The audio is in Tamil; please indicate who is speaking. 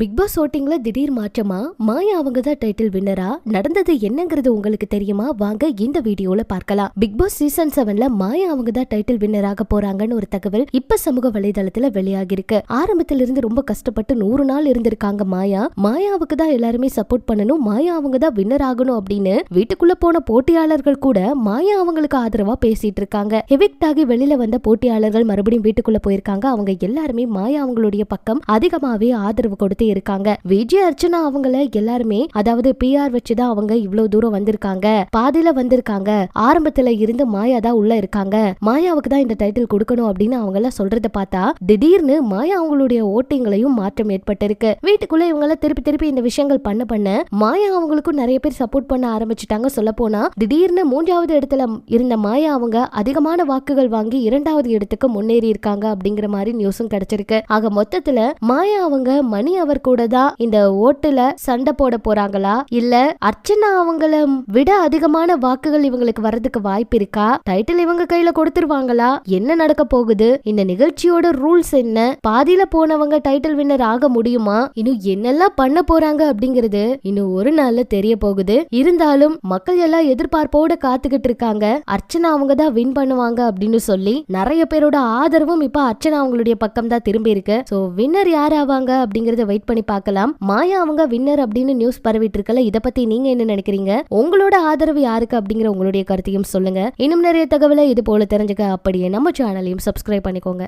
Speaker 1: பிக் பாஸ் ஓட்டிங்ல திடீர் மாற்றமா? மாயா அவங்க தான் டைட்டில் வின்னரா நடந்தது என்னங்கிறது உங்களுக்கு தெரியுமா? வாங்க இந்த வீடியோல பார்க்கலாம். பிக் பாஸ் சீசன் செவன்ல மாயா அவங்க தான் டைட்டில் வின்னராக போறாங்கன்னு ஒரு தகவல் இப்ப சமூக வலைதளத்துல வெளியாகி இருக்கு ஆரம்பத்துல இருந்து ரொம்ப கஷ்டப்பட்டு நூறு நாள் இருந்திருக்காங்க மாயா. மாயாவுக்கு தான் எல்லாருமே சப்போர்ட் பண்ணணும். மாயா அவங்க தான் வின்னர் ஆகணும் அப்படின்னு வீட்டுக்குள்ள போன போட்டியாளர்கள் கூட மாயா அவங்களுக்கு ஆதரவா பேசிட்டு இருக்காங்க எவிக்ட் ஆகி வெளியில வந்த போட்டியாளர்கள் மறுபடியும் வீட்டுக்குள்ள போயிருக்காங்க. அவங்க எல்லாருமே மாயா அவங்களுடைய பக்கம் அதிகமாவே ஆதரவு கொடுத்து இருக்காங்க. விஜய் அர்ச்சனா அவங்கள எல்லாருமே அதாவது பிஆர் வச்சுதான் அவங்க இவ்வளவு தூரம் வந்திருக்காங்க. பாதியில வந்திருக்காங்க. ஆரம்பத்துல இருந்து மாயா தான் உள்ள இருக்காங்க. மாயாவுக்கு தான் இந்த டைட்டில் கொடுக்கணும் அப்படின்னு அவங்க எல்லாம் சொல்றத பார்த்தா திடீர்னு மாயா அவங்களுடைய ஓட்டிங்களையும் மாற்றம் ஏற்பட்டிருக்கு. வீட்டுக்குள்ள இவங்க எல்லாம் திருப்பி திருப்பி இந்த விஷயங்கள் பண்ண பண்ண மாயா அவங்களுக்கும் நிறைய பேர் சப்போர்ட் பண்ண ஆரம்பிச்சிட்டாங்க சொல்ல போனா திடீர்னு மூன்றாவது இடத்துல இருந்த மாயா அவங்க அதிகமான வாக்குகள் வாங்கி இரண்டாவது இடத்துக்கு முன்னேறி இருக்காங்க அப்படிங்கிற மாதிரி நியூஸும் கிடைச்சிருக்கு. ஆக மொத்தத்துல மாயா அவங்க மணி அவர் கூட தான் இந்த ஓட்டுல சண்டை போட போறாங்களா? இல்ல அர்ச்சனா அவங்கள விட அதிகமான வாக்குகள் இவங்களுக்கு வர்றதுக்கு வாய்ப்பு இருக்கா? டைட்டில் இவங்க கையில கொடுத்துருவாங்களா? என்ன நடக்க போகுது? இந்த நிகழ்ச்சியோட ரூல்ஸ் என்ன? பாதியில போனவங்க டைட்டில் வின்னர் ஆக முடியுமா? இன்னும் என்னெல்லாம் பண்ண போறாங்க அப்படிங்கிறது இன்னும் ஒரு நாள்ல தெரிய போகுது. இருந்தாலும் மக்கள் எல்லாம் எதிர்பார்ப்போட காத்துக்கிட்டு இருக்காங்க. அர்ச்சனா அவங்க தான் வின் பண்ணுவாங்க அப்படின்னு சொல்லி நிறைய பேரோட ஆதரவும் இப்ப அர்ச்சனா அவங்களுடைய பக்கம் தான் திரும்பி இருக்கு. சோ வின்னர் யார் ஆவாங்க அப்படிங்கறத வெயிட் பண்ணி பார்க்கலாம். மாயா அவங்க வின்னர் அப்படின்னு நியூஸ் பரவிட்டு இருக்கல இத பத்தி நீங்க என்ன நினைக்கிறீங்க? உங்களோட ஆதரவு யாருக்கு அப்படிங்கிற உங்களுடைய கருத்தையும் சொல்லுங்க. இன்னும் நிறைய தகவலை இது போல தெரிஞ்சுக்க அப்படியே நம்ம சேனலையும் சப்ஸ்கிரைப் பண்ணிக்கோங்க.